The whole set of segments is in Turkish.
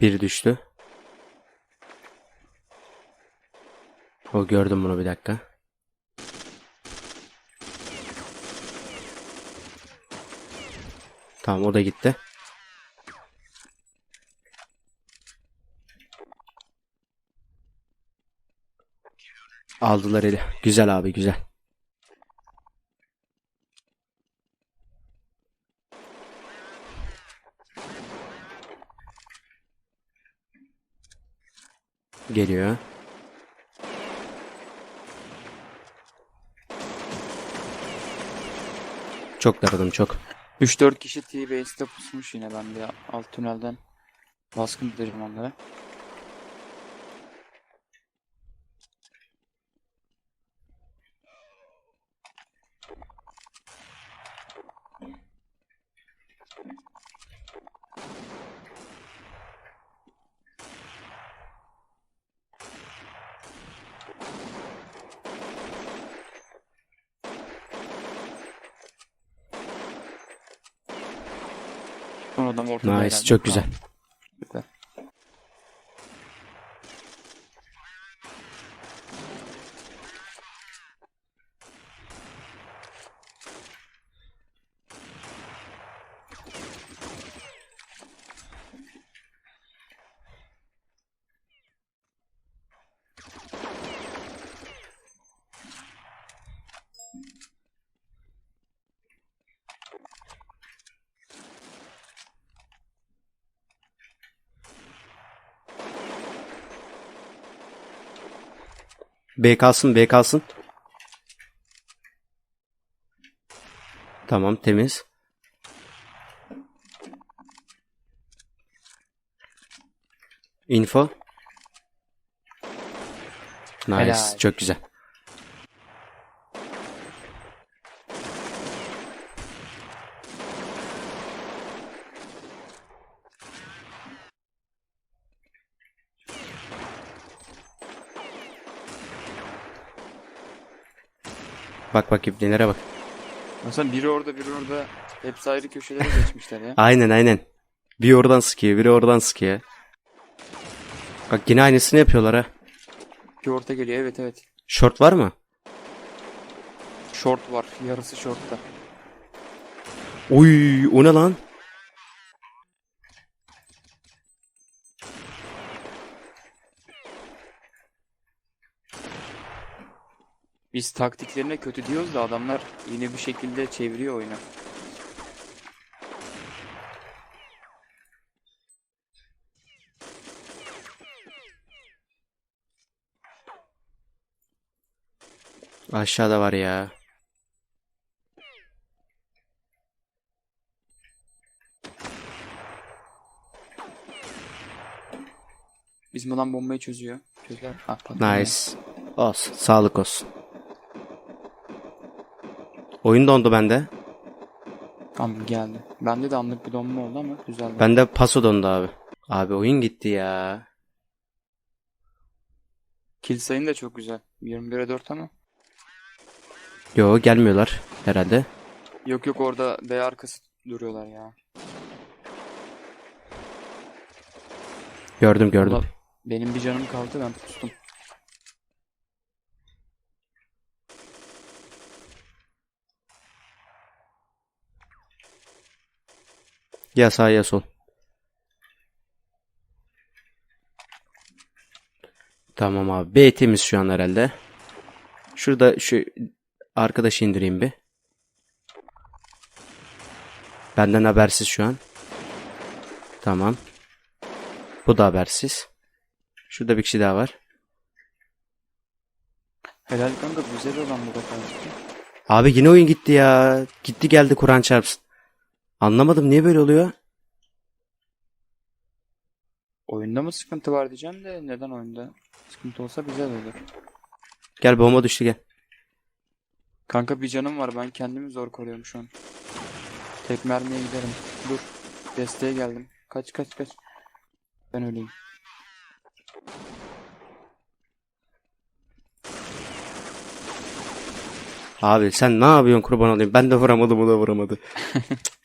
Bir düştü. O gördüm bunu bir dakika. Tamam o da gitti. Aldılar eli. Güzel abi güzel. Geliyor. Çok daradım çok. 3-4 kişi T-Base'de pusmuş yine ben de alt tünelden baskın derim onlara. Son adam ortada Nice, çok güzel. B kalsın B kalsın. Tamam temiz. Info. Nice. Helal. Çok güzel. Bak bak ipnelere bak. Mesela biri orada biri orada hepsi ayrı köşelere geçmişler ya. Aynen aynen. Bir oradan sıkıyor, biri oradan sıkıyor. Bak yine aynısını yapıyorlar ha. Bir orta geliyor evet evet. Short var mı? Short var yarısı shortta. Uy, o ne lan? Biz taktiklerine kötü diyoruz da adamlar yine bir şekilde çeviriyor oyunu. Aşağıda var ya. Bizim adam bombayı çözüyor. Çözer. Ha, patladı. Nice. Olsun. Sağlık olsun. Oyun dondu bende. Tamam geldi. Bende de anlık bir donma oldu ama güzel. Bende paso dondu abi. Abi oyun gitti ya. Kill sayın da çok güzel. 21'e 4 ama. Yo gelmiyorlar herhalde. Yok yok orada B arkası duruyorlar ya. Gördüm gördüm. Ulan benim bir canım kaldı ben pustum. Ya sağ ya sol. Tamam abi. B temiz şu an herhalde. Şurada şu arkadaşı indireyim bir. Benden habersiz şu an. Tamam. Bu da habersiz. Şurada bir kişi daha var. Helal kanka güzel olan bu da kardeşim. Abi yine oyun gitti ya. Gitti geldi Kur'an çarpsın. Anlamadım niye böyle oluyor? Oyunda mı sıkıntı var diyeceğim de neden oyunda? Sıkıntı olsa güzel olur. Gel bomba düştü gel. Kanka bir canım var ben kendimi zor koruyorum şu an. Tek mermiye giderim. Dur. Desteğe geldim. Kaç kaç kaç. Ben öleyim. Abi sen ne yapıyorsun kurban olayım? Ben de vuramadım o da vuramadı.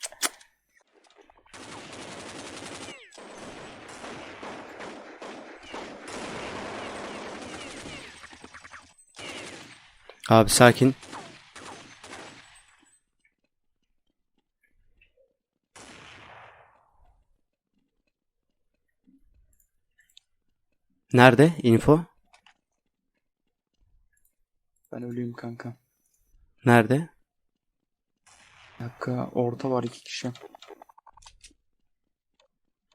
Abi sakin. Nerede info? Ben ölüyüm kanka. Nerede? Bir dakika orta var iki kişi.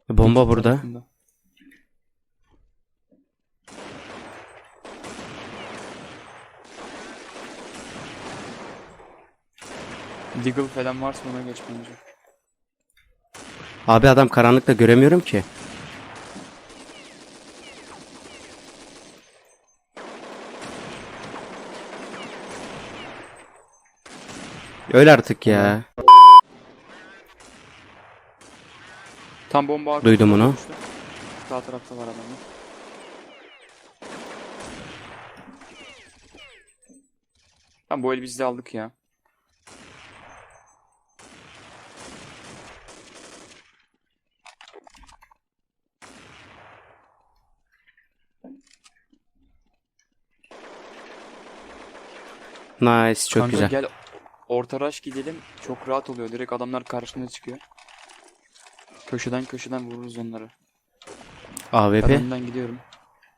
Bomba burada. tarafında. Deagle falan varsa ona geç bence. Abi adam karanlıkta göremiyorum ki. Öyle artık ya. Tam bomba arkasında Duydum onu. düştü. Sağ tarafta var adamlar. Tamam bu el biz de aldık ya. Nice çok Kanka güzel. gel orta rush gidelim. Çok rahat oluyor. Direkt adamlar karşına çıkıyor. Köşeden köşeden vururuz onları. Ben AWP. önden gidiyorum.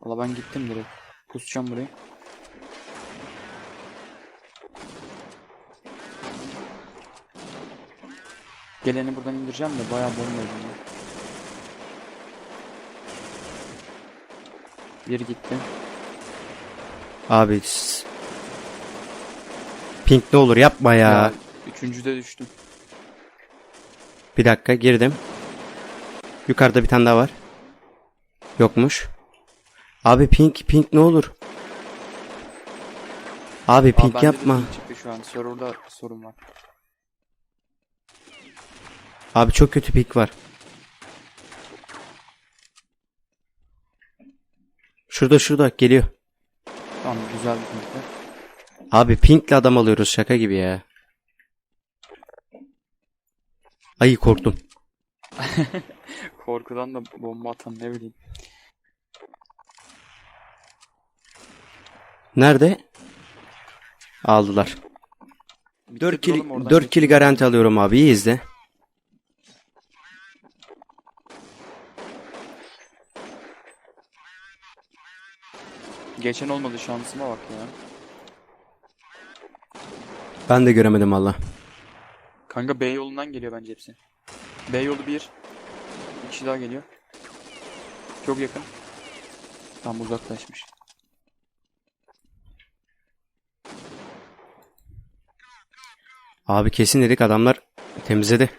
Valla ben gittim direkt. Pusacağım burayı. Geleni buradan indireceğim de bayağı ya. Bir gitti. Abi Pink ne olur yapma ya. Ya, üçüncüde düştüm. Bir dakika girdim. Yukarıda bir tane daha var. Yokmuş. Abi pink pink ne olur. Abi Aa, pink yapma. şu an. Server'da sorun var. Abi çok kötü pink var. Şurada şurada geliyor. Tamam güzel bir ping var. Abi pinkle adam alıyoruz şaka gibi ya. Ay korktum. Korkudan da bomba atan ne bileyim. Nerede? Aldılar. Bir 4 tek kill oğlum oradan 4 kill garanti alıyorum abi. İyi izle. Geçen olmadı şansıma bak ya. Ben de göremedim valla. Kanka B yolundan geliyor bence hepsi. B yolu bir. Bir kişi daha geliyor. Çok yakın. Tam uzaklaşmış. Abi kesin dedik adamlar temizledi.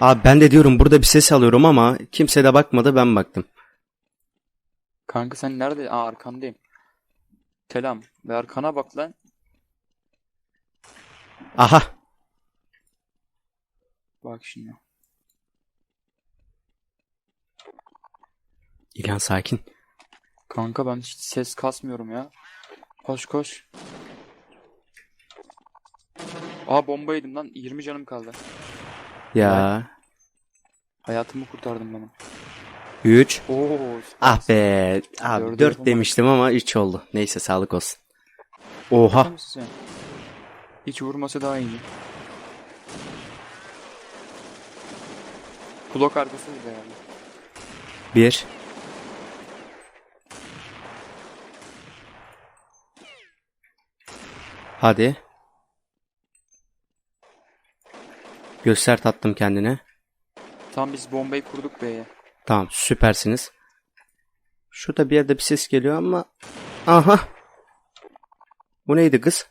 Abi ben de diyorum burada bir ses alıyorum ama kimse de bakmadı ben baktım. Kanka sen nerede? Aa arkandayım. Selam. Ve arkana bak lan. Aha. Bak şimdi. İlhan sakin. Kanka ben hiç ses kasmıyorum ya. Koş koş. Aa bomba yedim lan. 20 canım kaldı. Ya. Hayatımı kurtardım benim. 3. Oo. Ah be. Abi Dördü 4 yapamadım. demiştim ama 3 oldu. Neyse sağlık olsun. Oha. Hiç vurması daha iyi. Blok arkası burada yani. 1. Hadi. Göster tattım kendine. Tam biz bombayı kurduk B'ye. Tamam süpersiniz. Şurada bir yerde bir ses geliyor ama. Aha. Bu neydi kız?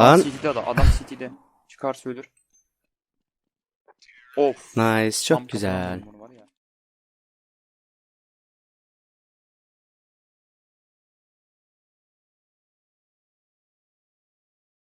Lan. CT'de adam. Adam CT'de. Çıkar söylür. Of. Nice çok tam güzel. bunu.